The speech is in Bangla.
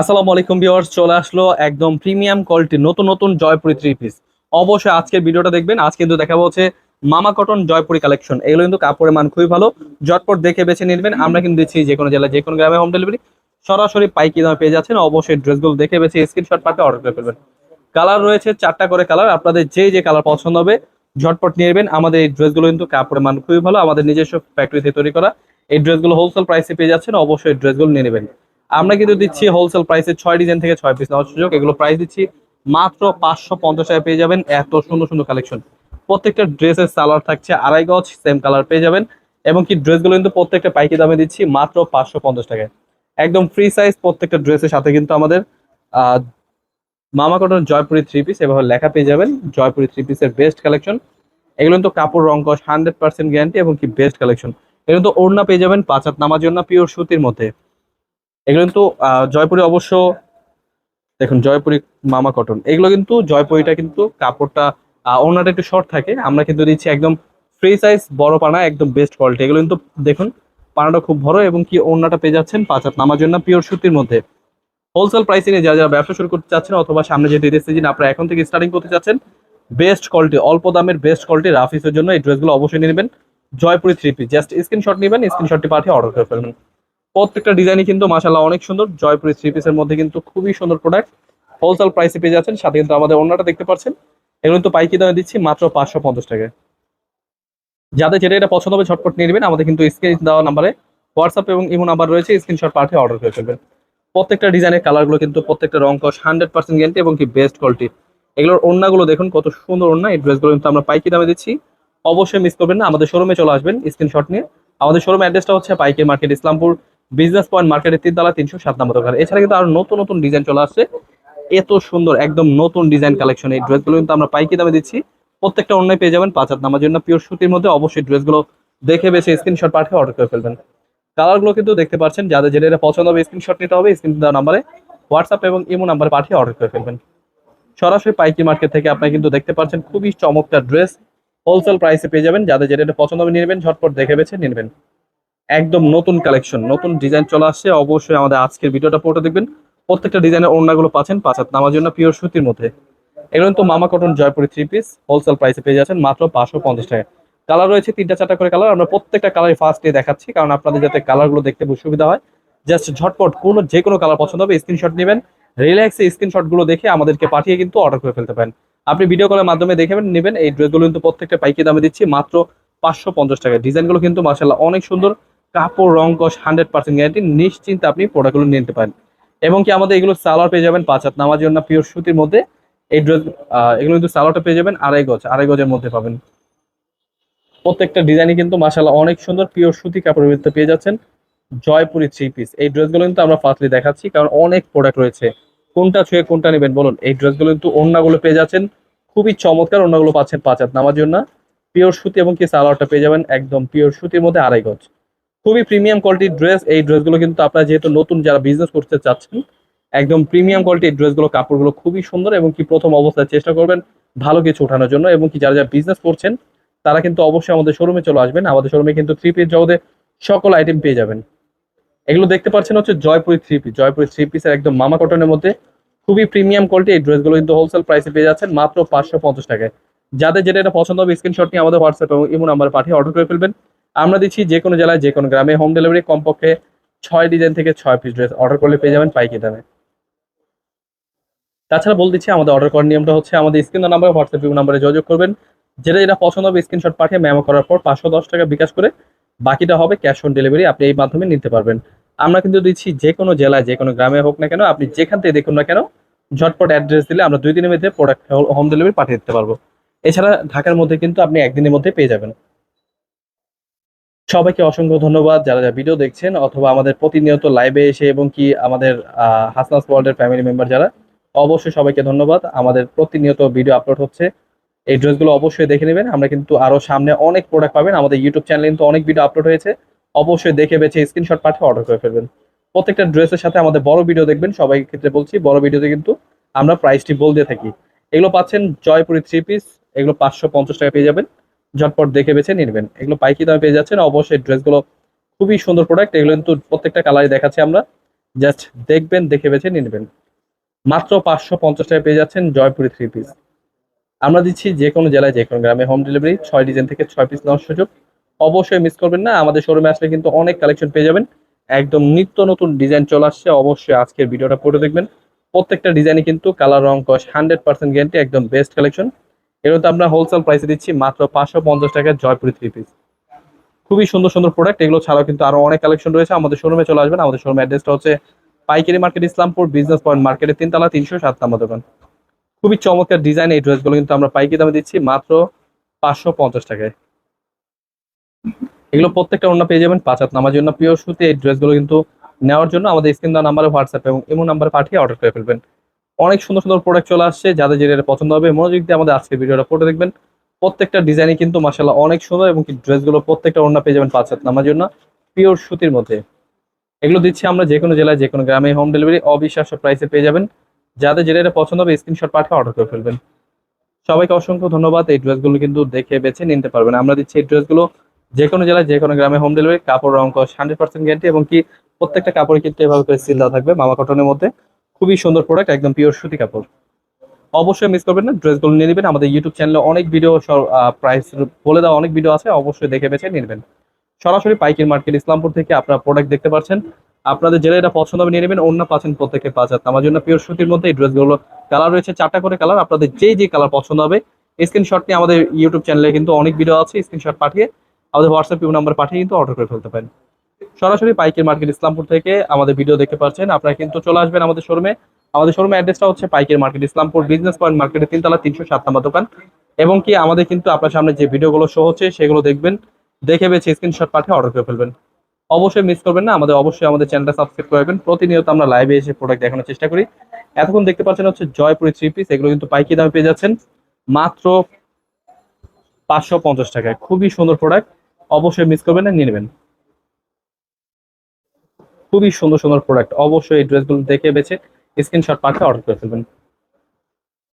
আসসালামু আলাইকুম ভিউয়ার্স, চলে আসলো একদম প্রিমিয়াম কোয়ালিটি নতুন নতুন জয়পুরি থ্রি পিস অবশ্যই আজকের ভিডিওটা দেখবেন, আজকে কিন্তু দেখাবো হচ্ছে মামা কটন জয়পুরি কালেকশন এগুলো কিন্তু কাপড়ের মান খুবই ভালো, ঝটপট দেখে বেছে নিবেন। আমরা কিন্তু দিচ্ছি যে কোনো জেলায়, যে কোনো গ্রামে হোম ডেলিভারি সরাসরি পাইকি দামে পেয়ে যাচ্ছেন, অবশ্যই ড্রেসগুলো দেখে বেছে স্ক্রিনশট পাঠিয়ে অর্ডার করে ফেলবেন। কালার রয়েছে চারটা করে কালার আপনাদের যে যে কালার পছন্দ হবে, ঝটপট নিয়ে নেবেন। আমাদের এই ড্রেসগুলো কিন্তু কাপড়ের মান খুবই ভালো, আমাদের নিজস্ব ফ্যাক্টরিতে তৈরি করা। এই ড্রেসগুলো হোলসেল প্রাইসে পেয়ে যাচ্ছেন, অবশ্যই ড্রেসগুলো নিয়ে নেবেন। আমরা কিন্তু দিচ্ছি হোলসেল প্রাইসে ছয় ডিজাইন থেকে ছয় পিস নেওয়ার সুযোগ। এগুলো প্রাইস দিচ্ছি মাত্র পাঁচশো পঞ্চাশ টাকা পেয়ে যাবেন এত সুন্দর সুন্দর কালেকশন প্রত্যেকটা ড্রেসের সালোয়ার থাকছে আড়াই গজ সেম কালার পেয়ে যাবেন। এবং কি ড্রেসগুলো কিন্তু প্রত্যেকটা পাইকি দামে দিচ্ছি মাত্র পাঁচশো পঞ্চাশ টাকায়। একদম ফ্রি সাইজ প্রত্যেকটা ড্রেসের সাথে কিন্তু আমাদের মামা কটন জয়পুরি থ্রি পিস এভাবে লেখা পেয়ে যাবেন। জয়পুরি থ্রি পিসের বেস্ট কালেকশন এগুলো কিন্তু কাপড় রং কস হান্ড্রেড পার্সেন্ট গ্যারান্টি এবং কি বেস্ট কালেকশন এগুলো তো ওড়না পেয়ে যাবেন পাঁচ হাত নামার জন্য পিওর সুতির মধ্যে। এগুলো কিন্তু জয়পুরি অবশ্য, দেখুন, জয়পুরি মামা কটন। এগুলো কিন্তু, জয়পুরিটা কিন্তু কাপড়টা ওড়নাটা একটু শর্ট থাকে। আমরা কিন্তু দিচ্ছি একদম ফ্রি সাইজ বড় পানা, একদম বেস্ট কোয়ালিটি এগুলো কিন্তু, দেখুন, পানাটা খুব বড় এবং কি ওড়নাটা পেয়ে যাচ্ছেন পাঁচ হাত নামার জন্য পিওর সুতির মধ্যে। হোলসেল প্রাইসে নিয়ে যারা যারা ব্যবসা শুরু করতে চাচ্ছেন অথবা সামনে যে ঈদের সিজন আপনারা এখন থেকে স্টার্টিং করতে চাচ্ছেন বেস্ট কোয়ালিটি অল্প দামের বেস্ট কোয়ালিটি রাফিসের জন্য এই ড্রেসগুলো অবশ্যই নেবেন। Jaipuri three piece just screenshot নেবেন স্ক্রিনশটটি পাঠিয়ে অর্ডার করে ফেলবেন। প্রত্যেকটা ডিজাইনই কিন্তু মাশাল্লাহ অনেক সুন্দর। জয়পুরি থ্রি পিসের মধ্যে কিন্তু খুবই সুন্দর প্রোডাক্ট হোলসেল প্রাইসে পেয়ে যাচ্ছেন, সাথে কিন্তু আমাদের অন্যটা দেখতে পাচ্ছেন। এগুলো কিন্তু পাইকি দামে দিচ্ছি মাত্র পাঁচশো পঞ্চাশ টাকায়। যাদের যেটা এটা পছন্দ হবে ঝটপট নিয়ে নেবেন। আমাদের কিন্তু স্ক্রিন দেওয়া নাম্বারে হোয়াটসঅ্যাপ এবং ইমো নাম্বার রয়েছে। স্ক্রিনশট পাঠিয়ে অর্ডার করে ফেলবেন। প্রত্যেকটা ডিজাইনের কালারগুলো কিন্তু প্রত্যেকটা রং কস হান্ড্রেড পার্সেন্ট গ্যারান্টি এবং কি বেস্ট কোয়ালিটি এগুলোর ওড়নাগুলো দেখুন, কত সুন্দর ওড়না। এই ড্রেসগুলো কিন্তু আমরা পাইকি দামে দিচ্ছি। অবশ্যই মিস করবেন না। আমাদের শোরুমে চলে আসবেন স্ক্রিনশট নিয়ে। আমাদের শোরুম অ্যাড্রেসটা হচ্ছে পাইকি মার্কেট ইসলামপুর বিজনেস পয়েন্ট মার্কেটের তিনতলা তিনশো সাত নম্বর দোকান। এছাড়া কিন্তু আরও নতুন নতুন ডিজাইন চলে আসছে। এত সুন্দর, একদম নতুন ডিজাইন কালেকশন এই ড্রেসগুলো কিন্তু আমরা পাইকি দামে দিচ্ছি। প্রত্যেকটা অন্যায় পেয়ে যাবেন পাঁচ হাত নামার জন্য। পিওর সুতির মধ্যে অবশ্যই ড্রেসগুলো দেখে বেছে স্ক্রিনশট পাঠিয়ে অর্ডার করে ফেলবেন। কালারগুলো কিন্তু দেখতে পাচ্ছেন। যাদের যেটা এটা পছন্দ হবে স্ক্রিনশট নিতে হবে স্ক্রিন দেওয়া নাম্বারে হোয়াটসঅ্যাপ এবং ইমো নাম্বারে পাঠিয়ে অর্ডার করে ফেলবেন। সরাসরি পাইকি মার্কেট থেকে আপনি কিন্তু দেখতে পাচ্ছেন খুবই চমৎকার ড্রেস হোলসেল প্রাইসে পেয়ে যাবেন। যাদের যেটা এটা পছন্দ হবে নিয়ে নেবেন, ঝটপট দেখে বেছে নিয়ে নেবেন। একদম নতুন কালেকশন নতুন ডিজাইন চলে আসছে। অবশ্যই আমাদের আজকের ভিডিওটা পুরোটা দেখবেন। প্রত্যেকটা ডিজাইনের ওড়নাগুলো পাচ্ছেন পাঁচ হাত নামার জন্য পিওর সুতির মধ্যে। এগুলো কিন্তু মামা cotton Jaipuri three piece wholesale প্রাইসে পেয়ে যাচ্ছেন মাত্র পাঁচশো পঞ্চাশ টাকা। কালার রয়েছে তিনটা চারটা করে কালার আমরা প্রত্যেকটা কালারই ফার্স্ট দিয়ে দেখাচ্ছি, কারণ আপনাদের যাতে কালারগুলো দেখতে সুবিধা হয়। জাস্ট ঝটপট কোনো যে কোনো কালার পছন্দ হবে স্ক্রিনশট নেবেন রিল্যাক্সে স্ক্রিনশটগুলো দেখে আমাদেরকে পাঠিয়ে কিন্তু অর্ডার করে ফেলতে পারেন। আপনি ভিডিও কলের মাধ্যমে দেখে নেবেন এই ড্রেসগুলো কিন্তু প্রত্যেকটা পাইকি দামে দিচ্ছি মাত্র পাঁচশো পঞ্চাশ টাকা ডিজাইনগুলো কিন্তু মার্শাল্লাহ অনেক সুন্দর। কাপড়, রং কস হান্ড্রেড পার্সেন্ট গ্যারান্টি নিশ্চিন্তে আপনি প্রোডাক্টগুলো নিতে পারেন। এবং কি আমাদের এগুলো সালোয়ার পেয়ে যাবেন পাঁচ হাত নামার জন্য পিওর সুতির মধ্যে। এই ড্রেস এগুলো কিন্তু সালোয়ারটা পেয়ে যাবেন আড়াই গজ, আড়াই গজের মধ্যে পাবেন। প্রত্যেকটা ডিজাইনই কিন্তু মাসাল্লাহ অনেক সুন্দর পিওর সুতি কাপড়ের ভিতরে পেয়ে যাচ্ছেন। জয়পুরি থ্রি পিস এই ড্রেসগুলো কিন্তু আমরা ফার্স্টলি দেখাচ্ছি, কারণ অনেক প্রোডাক্ট রয়েছে। কোনটা ছুঁয়ে কোনটা নেবেন বলুন? এই ড্রেসগুলো কিন্তু ওড়নাগুলো পেয়ে যাচ্ছেন। খুবই চমৎকার ওড়নাগুলো পাচ্ছেন পাঁচ হাত নামার জন্য। পিওর সুতি এবং কি সালোয়ারটা পেয়ে যাবেন একদম পিওর সুতির মধ্যে আড়াই গজ। খুবই প্রিমিয়াম কোয়ালিটির ড্রেস এই ড্রেসগুলো কিন্তু আপনারা যেহেতু নতুন যারা বিজনেস করতে চাচ্ছেন, একদম প্রিমিয়াম কোয়ালিটির ড্রেসগুলো কাপড়গুলো খুবই সুন্দর এবং কি প্রথম অবস্থায় চেষ্টা করবেন ভালো কিছু ওঠানোর জন্য এবং কি যারা যারা বিজনেস করছেন, তারা কিন্তু অবশ্যই আমাদের শোরুমে চলে আসবেন। আমাদের শোরুমে কিন্তু থ্রি পিস জগতে সকল আইটেম পেয়ে যাবেন। এগুলো দেখতে পাচ্ছেন হচ্ছে Jaipuri three piece Jaipuri three পিসের একদম মামা কটনের মধ্যে খুবই প্রিমিয়াম কোয়ালিটি এই ড্রেসগুলো কিন্তু হোলসেল প্রাইসে পেয়ে যাচ্ছেন মাত্র পাঁচশো পঞ্চাশ টাকায়। যাদের যেটা এটা পছন্দ হবে স্ক্রিনশট নিয়ে আমাদের হোয়াটসঅ্যাপ এবং ইমো নাম্বার পাঠিয়ে অর্ডার করে ফেলবেন। আমরা দিচ্ছি যে কোনো জেলায় যে কোনো গ্রামে। হোম ডেলিভারি কমপক্ষে ছয় ডিজাইন থেকে ছয় পিস ড্রেস অর্ডার করলে পেয়ে যাবেন পাইকি দামে। তাছাড়া বল দিচ্ছি, আমাদের অর্ডার করার নিয়মটা হচ্ছে আমাদের স্ক্রিন নাম্বার হোয়াটসঅ্যাপ নাম্বারে যোগাযোগ করবেন। যেটা যেটা পছন্দ হবে স্ক্রিনশট পাঠিয়ে মেমো করার পর পাঁচশো দশ টাকা বিকাশ করে বাকিটা হবে ক্যাশ অন ডেলিভারি আপনি এই মাধ্যমে নিতে পারবেন। আমরা কিন্তু দিচ্ছি যে কোনো জেলায়, যে কোনো গ্রামে হোক না কেন, আপনি যেখান থেকে দেখুন না কেন, ঝটপট অ্যাড্রেস দিলে আমরা দুই দিনের মধ্যে প্রোডাক্ট হোম ডেলিভারি পাঠিয়ে দিতে পারব। এছাড়া ঢাকার মধ্যে কিন্তু আপনি একদিনের মধ্যে পেয়ে যাবেন। সবাইকে অসংখ্য ধন্যবাদ যারা যারা ভিডিও দেখছেন অথবা আমাদের প্রতিনিয়ত লাইভে এসে এবং কি আমাদের হাসনাস ওয়ার্ল্ডের ফ্যামিলি মেম্বার যারা, অবশ্যই সবাইকে ধন্যবাদ। আমাদের প্রতিনিয়ত ভিডিও আপলোড হচ্ছে। এই ড্রেসগুলো অবশ্যই দেখে নেবেন। আমরা কিন্তু আরও সামনে অনেক প্রোডাক্ট পাবেন। আমাদের ইউটিউব চ্যানেলে কিন্তু অনেক ভিডিও আপলোড হয়েছে। অবশ্যই দেখে বেছে স্ক্রিনশট পাঠিয়ে অর্ডার করে ফেলবেন। প্রত্যেকটা ড্রেসের সাথে আমাদের বড় ভিডিও দেখবেন। সবাই ক্ষেত্রে বলছি, বড় ভিডিওতে কিন্তু আমরা প্রাইসটি বল দিয়ে থাকি। এগুলো পাচ্ছেন জয়পুরি থ্রি পিস এগুলো পাঁচশো পঞ্চাশ টাকা পেয়ে যাবেন। ঝটপট দেখে বেছে নিবেন। এগুলো পাইকি দামে পেয়ে যাচ্ছেন। অবশ্যই ড্রেসগুলো খুবই সুন্দর প্রোডাক্ট এগুলো কিন্তু প্রত্যেকটা কালারই দেখাচ্ছি আমরা। জাস্ট দেখবেন, দেখে বেছে নেবেন। মাত্র পাঁচশো পঞ্চাশ টাকা পেয়ে যাচ্ছেন জয়পুরি থ্রি পিস আমরা দিচ্ছি যে কোনো জেলায় যে কোনো গ্রামে হোম ডেলিভারি ছয় ডিজাইন থেকে ছয় পিস নেওয়ার সুযোগ। অবশ্যই মিস করবেন না। আমাদের শোরুমে আসলে কিন্তু অনেক কালেকশন পেয়ে যাবেন। একদম নিত্য নতুন ডিজাইন চলে আসছে। অবশ্যই আজকের ভিডিওটা পড়ে দেখবেন। প্রত্যেকটা ডিজাইনে কিন্তু কালার রং, কস হান্ড্রেড পার্সেন্ট গ্যারান্টি একদম বেস্ট কালেকশন তো আমরা হোলসেল প্রাইসে দিচ্ছি মাত্র পাঁচশো পঞ্চাশ টাকায় জয়পুরি থ্রি পিস খুবই সুন্দর সুন্দর প্রোডাক্ট এগুলো ছাড়াও কিন্তু আরও অনেক কালেকশন রয়েছে। আমাদের শোরুমে চলে আসবেন। আমাদের শোরুম অ্যাড্রেসটা হচ্ছে পাইকারি মার্কেট ইসলামপুর বিজনেস পয়েন্ট মার্কেটের তিনতলা, তিনশো সাত নম্বর দোকান। খুবই চমৎকার ডিজাইন এই ড্রেসগুলো কিন্তু আমরা পাইকারি দামে দিচ্ছি মাত্র পাঁচশো পঞ্চাশ টাকায়। এগুলো প্রত্যেকটা অন্য পেয়ে যাবেন পাঁচ হাত নামার জন্য। পিওর সুতি এই ড্রেসগুলো কিন্তু নেওয়ার জন্য আমাদের স্ক্রিন দেওয়া নাম্বারে হোয়াটসঅ্যাপ এবং এমন নাম্বারে পাঠিয়ে অর্ডার করে ফেলবেন। অনেক সুন্দর সুন্দর প্রোডাক্ট চলে আসছে, যাদের যেটা পছন্দ হবে মনোযোগ দিয়ে আমাদের আজকের ভিডিওটা ফটো দেখবেন। প্রত্যেকটা ডিজাইনই কিন্তু মাসাল্লাহ অনেক সুন্দর এবং ড্রেসগুলো প্রত্যেকটা অন্য পেয়ে যাবেন পাঁচ হাত নামার জন্য পিওর সুতির মধ্যে। এগুলো দিচ্ছি আমরা যে কোনো জেলায়, যে কোনো গ্রামে হোম ডেলিভারি অবিশ্বাস্য প্রাইসে পেয়ে যাবেন। যাদের যেটা পছন্দ হবে স্ক্রিনশট পাঠিয়ে অর্ডার করে ফেলবেন। সবাইকে অসংখ্য ধন্যবাদ, এই ড্রেসগুলো কিন্তু দেখে বেছে নিতে পারবেন। আমরা দিচ্ছি এই ড্রেসগুলো যে কোনো জেলায়, যে কোনো গ্রামে হোম ডেলিভারি কাপড় রং কস হান্ড্রেড পার্সেন্ট গ্যারান্টি এবং কি প্রত্যেকটা কাপড় কিন্তু এভাবে করে সিল দেওয়া থাকবে মামা কটনের মধ্যে। খুবই সুন্দর প্রোডাক্ট একদম পিওর সুতি কাপড়। অবশ্যই মিস করবেন না ড্রেসগুলো নিয়ে নেবেন। আমাদের ইউটিউব চ্যানেলে অনেক ভিডিও প্রাইস বলে দেওয়া অনেক ভিডিও আছে, অবশ্যই দেখে বেছে নিয়ে নেবেন। সরাসরি পাইকির মার্কেট ইসলামপুর থেকে আপনারা প্রোডাক্ট দেখতে পাচ্ছেন। আপনাদের যেটা এটা পছন্দ হবে, নিয়ে নেবেন। অন্য পাচ্ছেন প্রত্যেকে পাঁচ হাজার আমার জন্য পিওর সুতির মধ্যে এই ড্রেসগুলো কালার রয়েছে, চারটা করে কালার আপনাদের যেই যে কালার পছন্দ হবে স্ক্রিনশট নিয়ে আমাদের ইউটিউব চ্যানেলে কিন্তু অনেক ভিডিও আছে স্ক্রিনশট পাঠিয়ে আমাদের হোয়াটসঅ্যাপ নাম্বার পাঠিয়ে কিন্তু অর্ডার করে ফেলতে পারেন। সরাসরি পাইকের মার্কেট ইসলামপুর থেকে আমাদের ভিডিও দেখতে পাচ্ছেন। আপনারা কিন্তু চলে আসবেন আমাদের শোরুমে। আমাদের শোরুমে অ্যাড্রেসটা হচ্ছে পাইকের মার্কেট ইসলামপুর বিজনেস পয়েন্ট মার্কেটের তিনতলা তিনশো সাত নম্বর দোকান। এবং কি আমাদের কিন্তু আপনার সামনে যে ভিডিওগুলো শো হচ্ছে সেগুলো দেখবেন, দেখে বেছে স্ক্রিনশট পাঠিয়ে অর্ডার করে ফেলবেন। অবশ্যই মিস করবেন না, আমাদের অবশ্যই আমাদের চ্যানেলটা সাবস্ক্রাইব করবেন প্রতিনিয়ত আমরা লাইভে এসে প্রোডাক্ট দেখানোর চেষ্টা করি। এতক্ষণ দেখতে পাচ্ছেন হচ্ছে জয়পুরি থ্রি পিস এগুলো কিন্তু পাইকি দামে পেয়ে যাচ্ছেন। মাত্র পাঁচশো পঞ্চাশ টাকায়। খুবই সুন্দর প্রোডাক্ট অবশ্যই মিস করবেন না, নিয়ে নেবেন। খুবই সুন্দর সুন্দর প্রোডাক্ট অবশ্যই এই ড্রেসগুলো দেখে বেছে স্ক্রিনশট পাঠিয়ে অর্ডার করে ফেলবেন।